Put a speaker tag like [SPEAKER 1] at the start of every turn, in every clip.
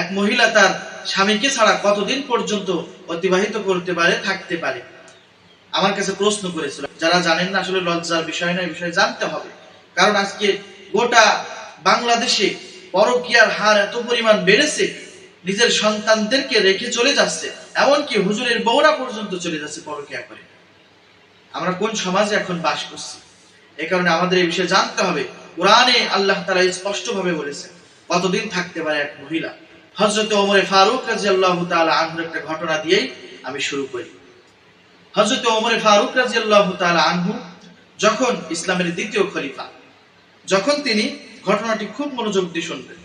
[SPEAKER 1] এক মহিলা তার স্বামীকে ছাড়া কতদিন পর্যন্ত অতিবাহিত করতে পারে, থাকতে পারে? আমার কাছে প্রশ্ন করেছিল। যারা জানেন না আসলে লজ্জার বিষয় না এই বিষয়ে জানতে হবে। কারণ আজকে গোটা বাংলাদেশে পরকিয়ার হার এত পরিমাণ বেড়েছে, নিজের সন্তানদেরকে রেখে চলে যাচ্ছে, এমনকি হুজুরের বউরা পর্যন্ত চলে যাচ্ছে পরকিয়া করে। আমরা কোন সমাজে এখন বাস করছি? এ কারণে আমাদের এই বিষয়ে জানতে হবে। কোরআনে আল্লাহ তারা স্পষ্টভাবে বলেছে কতদিন থাকতে পারে এক মহিলা? হজরত ওমরে ফারুক রাজি আল্লাহ তালা একটা ঘটনা দিয়েই আমি শুরু করি। হজরত ওমরে ফারুক রাজি আল্লাহ তালা আনহু যখন ইসলামের দ্বিতীয় খলিফা, যখন তিনি ঘটনাটি খুব মনোযোগ দিয়ে শুনবেন,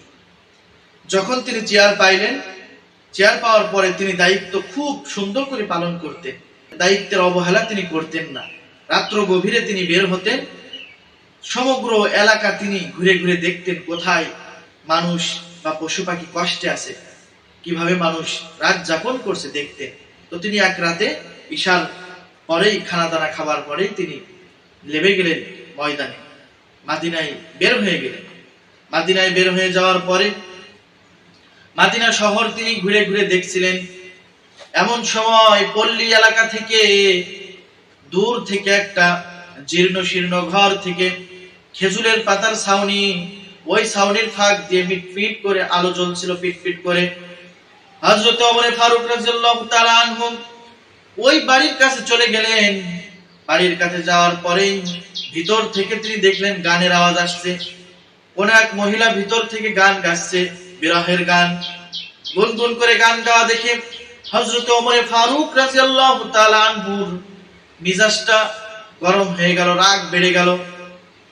[SPEAKER 1] যখন তিনি চেয়ার পাইলেন, চেয়ার পাওয়ার পরে তিনি দায়িত্ব খুব সুন্দর করে পালন করতেন, দায়িত্বের অবহেলা তিনি করতেন না, রাত্র গভীরে তিনি বের হতেন, সমগ্র এলাকা তিনি ঘুরে ঘুরে দেখতেন কোথায় মানুষ বা পশু পাখি কষ্টে আছে, কীভাবে মানুষ রাত যাপন করছে দেখতে? তো তিনি এক রাতে বিশাল পরেই খানা দানা খাবার পরেই তিনি লেবে গেলেন ময়দানে। মাদিনায় বের হয়ে গেলেন। মাদিনায় বের হয়ে যাওয়ার পরে মাদিনা শহর তিনি ঘুরে ঘুরে দেখছিলেন। এমন সময় পল্লী এলাকা থেকে দূর থেকে একটা জীর্ণ শীর্ণ ঘর থেকে খেজুরের পাতার ছাউনি ওই ছাউনির ফাঁক দিয়ে মিটফিট করে আলো জ্বলছিল, পিটপিট করে। হযরত ওমর ফারুক রাদিয়াল্লাহু তাআলা আনহু ওই বাড়ির কাছে চলে গেলেন। বাড়ির কাছে যাওয়ার পরেই ভিতর থেকে তিনি দেখলেন গানের আওয়াজ আসছে। কোন এক মহিলা ভিতর থেকে গান গাচ্ছে, বিরহের গান। গুনগুন করে গান গাওয়া দেখে হযরত ওমর ফারুক রাদিয়াল্লাহু তাআলা আনহুর মিজাজটা গরম হয়ে গেল, রাগ বেড়ে গেল।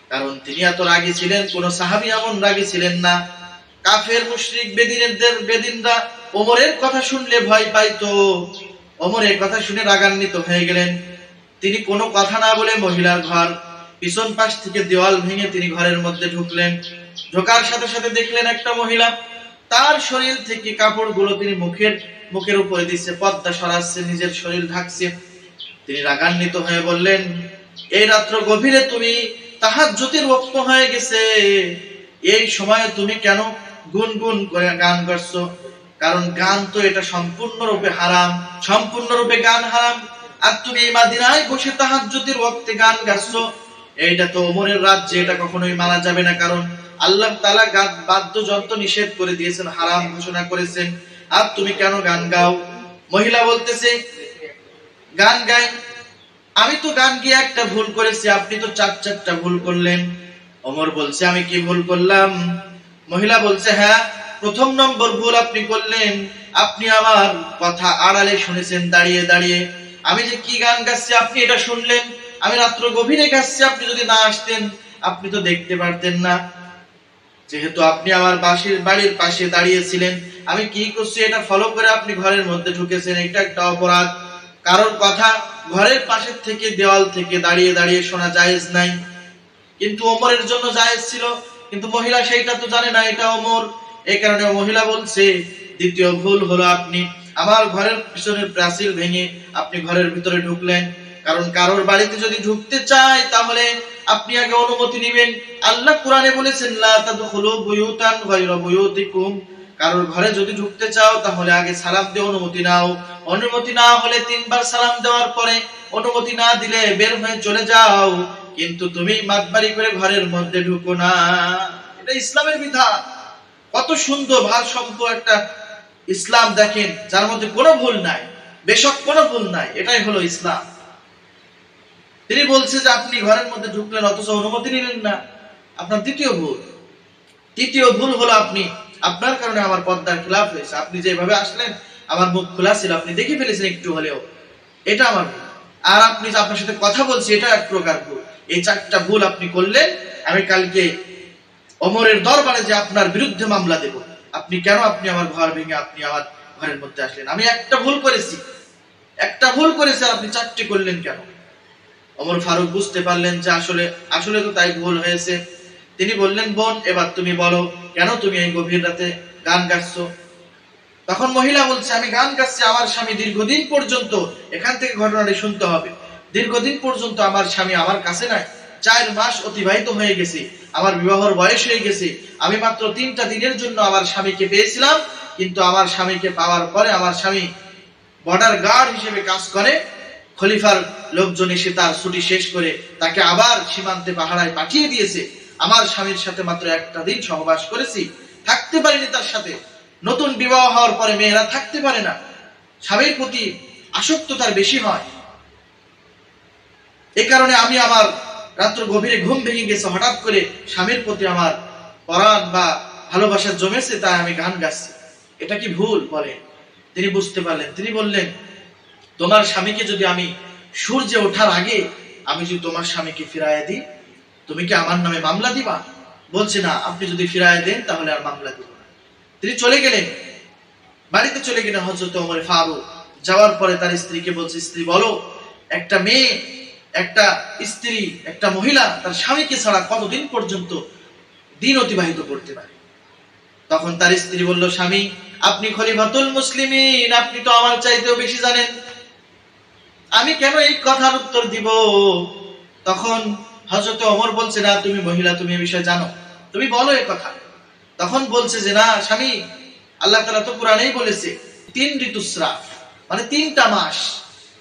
[SPEAKER 1] কারণ তিনি এত রাগী ছিলেন, কোন সাহাবী এমন রাগী ছিলেন না। কাফের, মুশরিক, বেদিনদের, বেদিনরা ওমরের কথা শুনলে ভয় পাইতো। ওমরের কথা শুনে রাগান্বিত হয়ে গেলেন। তিনি কোনো কথা না বলে মহিলার ঘর, পিছন পাশ থেকে দেওয়াল ভেঙে তিনি ঘরের মধ্যে ঢুকলেন। ঢোকার সাথে সাথে দেখলেন একটা মহিলা, তার শরীর থেকে কাপড়গুলো তিনি মুখের মুখের উপরে দিচ্ছে, পদ্মা সরাচ্ছে, নিজের শরীর ঢাকছে। তিনি রাগান্বিত হয়ে বললেন, এই রাত্র গভীরে তুমি তাহার জ্যোতির রক্ত হয়ে গেছে। এই সময়ে তুমি কেন গুনগুন করে গান করছ? কারণ গান তো এটা সম্পূর্ণরূপে হারাম, সম্পূর্ণরূপে গান হারাম। আর তুমি এই মাদিনায় বসে তাহার জ্যোতির রক্তে গান গাচ্ছো। এইটা তো ওমরের রাজ্যে এটা কখনোই মানা যাবে না, কারণ আল্লাহ তালা গান বাদ্যযন্ত্র নিষেধ করে দিয়েছেন, হারাম ঘোষণা করেছেন। আর তুমি কেন গান গাও? মহিলা বলতেছে, গান গাই আমি তো গান গিয়ে একটা ভুল করেছি, আপনি তো চার চারটা ভুল করলেন। ওমর বলছে, আমি কি ভুল করলাম? মহিলা বলছে হ্যাঁ প্রথম নম্বর ভুল আপনি করলেন। আপনি আমার কথা আড়ালে শুনেছেন, দাঁড়িয়ে দাঁড়িয়ে। আমি যে কি গান গাচ্ছি, আপনি এটা শুনলেন? আমি রাত্র গভীরে গাচ্ছি, আপনি যদি না আসতেন, আপনি তো দেখতে পারতেন না। যেহেতু আপনি আমার বাসির বাড়ির পাশে দাঁড়িয়েছিলেন, আমি কি করছি, এটা ফলো করে আপনি ঘরের মধ্যে ঢুকেছেন, এটা একটা অপরাধ। কারোর কথা, ঘরের পাশের থেকে দেওয়াল থেকে দাঁড়িয়ে দাঁড়িয়ে শোনা জায়েজ নাই। কিন্তু ওমরের জন্য জায়েজ ছিল, কিন্তু মহিলা সেইটা তো জানে না, এটা ওমর। এই কারণে মহিলা বলছে, দ্বিতীয় ভুল হলো আপনি। আমার ঘরের পিছনের প্রাচীর ভেঙে আপনি ঘরের ভিতরে ঢুকলেন। কারণ কারোর বাড়িতে যদি ঢুকতে চায়, তাহলে আপনি আগে অনুমতি নেবেন। আল্লাহ কোরআনে বলেছেন, লা তাদখুলু বুয়ুতান গায়রা বুয়ুতিকুম। কারোর ঘরে যদি ঢুকতে চাও, তাহলে আগে সালাম দিয়ে অনুমতি নাও। অনুমতি না হলে তিনবার সালাম দেওয়ার পরে অনুমতি না দিলে বের হয়ে চলে যাও। কিন্তু তুমি মাতবাড়ি করে ঘরের মধ্যে ঢুকো না। এটা ইসলামের বিধান। কত সুন্দর ভারসম্য একটা ইসলাম দেখেন, যার মধ্যে কোনো ভুল নাই, বেশক কোনো ভুল নাই, এটাই হলো ইসলাম। তিনি বলছে যে আপনি ঘরের মধ্যে ঢুকলেন, অথচ অনুমতি নিলেন না। আপনার দ্বিতীয় ভুল। তৃতীয় ভুল হলো আপনি আপনার কারণে আমার পদ্মার খিলাফ হয়েছে। আপনি যেভাবে আসলেন, আমার মুখ খোলা ছিল, আপনি দেখে ফেলেছেন একটু হলেও। এটা আমার ভুল। আর আপনি যে আপনার সাথে কথা বলছি, এটা এক প্রকার ভুল। এই চারটা ভুল আপনি করলেন, আমি কালকে অমরের দরবারে যে আপনার বিরুদ্ধে মামলা দেব, আপনি কেন আপনি আমার ঘর ভেঙে আপনি আমার ঘরের মধ্যে আসলেন? আমি একটা ভুল করেছি। একটা ভুল করেছি, আর আপনি চারটি করলেন কেন? অমর ফারুক বুঝতে পারলেন যে আসলে আসলে তো তাই ভুল হয়েছে। তিনি বললেন, বোন, এবার তুমি বলো, কেন তুমি এই গভীর রাতে গান গাচ্ছ? তখন মহিলা বলছে, আমি গান গাচ্ছি আমার স্বামী দীর্ঘদিন পর্যন্ত এখান থেকে ঘটনাটি শুনতে হবে। দীর্ঘদিন পর্যন্ত আমার স্বামী আমার কাছে নাই। চার মাস অতিবাহিত হয়ে গেছে। আমার বিবাহর বয়স হয়ে গেছে। আমি মাত্র তিনটা দিনের জন্য আমার স্বামীকে পেয়েছিলাম, কিন্তু আমার স্বামীকে পাওয়ার পরে আমার স্বামী বর্ডার গার্ড হিসেবে কাজ করে। খলিফার লোকজন এসে তার ছুটি শেষ করে তাকে আবার সীমান্তে পাহারায় পাঠিয়ে দিয়েছে। আমার স্বামীর সাথে মাত্র একটা দিন সহবাস করেছি, থাকতে পারিনি তার সাথে। নতুন বিবাহ হওয়ার পরে মেয়েরা থাকতে পারে না। স্বামীর প্রতি আসক্ত তার বেশি হয়। এই কারণে আমি আমার রাত্র গভীরে ঘুম ভেঙে গেছে, হঠাৎ করে স্বামীর প্রতি আমার পরাণ বা ভালোবাসা জমেছে, তাই আমি গান গাচ্ছি। এটা কি ভুল? বলে। তিনি বুঝতে পারলেন। তিনি বললেন, তোমার স্বামীকে যদি আমি সূর্যে ওঠার আগে আমি যদি তোমার স্বামীকে ফিরাইয়া দিই তুমি কি আমার নামে মামলা দিবা? বলছে, না, আপনি যদি ফিরাইয়া দেন, তাহলে আর মামলা দিব না। তিনি চলে গেলেন। বাড়িতে চলে গেলেন হজরত ওমর ফারুক। যাওয়ার পরে তার স্ত্রীকে বলছে, স্ত্রী, বলো, একটা মেয়ে, একটা স্ত্রী, একটা মহিলা তার স্বামীকে ছাড়া কতদিন পর্যন্ত দিন অতিবাহিত করতে পারে? তখন তার স্ত্রী বলল, স্বামী, আপনি খলিফাতুল মুসলিমিন, আপনি তো আমার চাইতেও বেশি জানেন। আমি কেন এই কথার উত্তর দিব? তখন হজরত অমর বলছে, না, তুমি মহিলা, তুমি এই বিষয়ে জানো। তুমি বলো এই কথা। তখন বলছে যে, না, স্বামী, আল্লাহ তালা তো কোরআনেই বলেছে, তিন ঋতুস্রাব মানে তিনটা মাস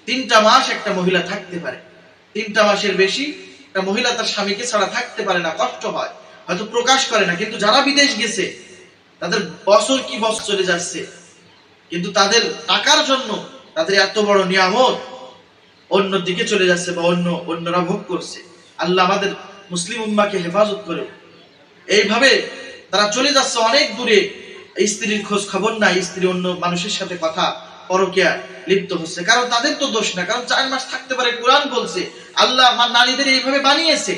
[SPEAKER 1] তিনটা মাস একটা মহিলা থাকতে পারে। তিনটা মাসের বেশি একটা মহিলা তার স্বামীকে ছাড়া থাকতে পারে না, কষ্ট হয়, হয়তো প্রকাশ করে না। কিন্তু যারা বিদেশ গেছে, তাদের বছর কি বছর চলে যাচ্ছে, কিন্তু তাদের টাকার জন্য তাদের এত বড় নিয়ামত অন্য দিকে চলে যাচ্ছে বা অন্য অন্যরা ভোগ করছে। আল্লাহ আমাদের মুসলিম উম্মাকে হেফাজত করে। এইভাবে তারা চলে যাচ্ছে অনেক দূরে। স্ত্রীর খোঁজ খবর নাই, স্ত্রী অন্য মানুষের সাথে কথা পরকিয়া লিপ্ত হচ্ছে। কারণ তাদের তো দোষ না, কারণ চার মাস থাকতে পারে, কোরআন বলছে, আল্লাহ আমার নারীদের এইভাবে বানিয়েছে।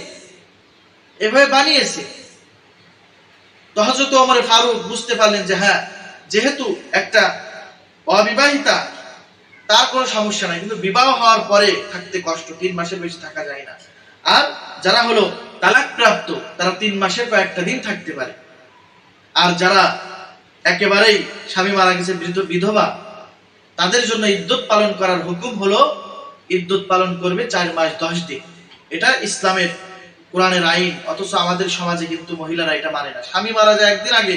[SPEAKER 1] এভাবে বানিয়েছে। তো হজরত ওমর ফারুক বুঝতে পারলেন যে হ্যাঁ যেহেতু একটা অবিবাহিতা, তার কোনো সমস্যা নাই। কিন্তু বিবাহ হওয়ার পরে থাকতে কষ্ট, তিন মাসের বেশি থাকা যায় না। আর যারা হলো তালাক প্রাপ্ত তারা তিন মাসের কয়েকটা দিন থাকতে পারে। আর যারা একেবারেই স্বামী মারা গেছে বিধবা, তাদের জন্য ইদ্যুৎ পালন করার হুকুম হলো, ইদ্যুৎ পালন করবে চার মাস দশ দিন। এটা ইসলামের কোরআনের আইন, অথচ আমাদের সমাজে কিন্তু মহিলারা এটা মানে না। স্বামী মারা যায় একদিন আগে,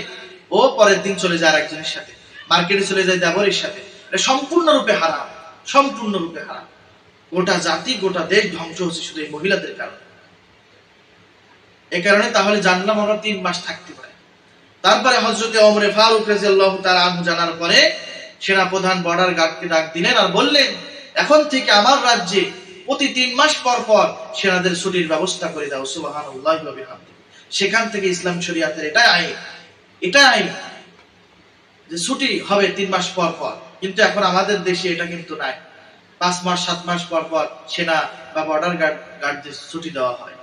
[SPEAKER 1] ও পরের দিন চলে যায় আরেকজনের সাথে। মার্কেটে চলে যায় দেবরের সাথে। এটা সম্পূর্ণরূপে হারাম সম্পূর্ণরূপে হারাম। গোটা জাতি, গোটা দেশ ধ্বংস হচ্ছে শুধু এই মহিলাদের কারণে। এ কারণে তাহলে জানলাম আমরা তিন মাস থাকতে পারে। তারপরে হজরতে অমরে ফারুক রাজিয়াল্লাহু তাআলা আনহু জানার পরে সেনা প্রধান বর্ডার গার্ডকে ডাক দিলেন আর বললেন, এখন থেকে আমার রাজ্যে প্রতি তিন মাস পর পর সেনাদের ছুটির ব্যবস্থা করে দাও, সুবহানাল্লাহি ওয়া সেখান থেকে ইসলাম শরিয়াতের এটাই আইন। এটাই আইন যে ছুটি হবে তিন মাস পর পর। কিন্তু এখন আমাদের দেশে এটা কিন্তু নাই। পাঁচ মাস সাত মাস পর পর সেনা বা বর্ডার গার্ড গার্ডদের ছুটি দেওয়া হয়।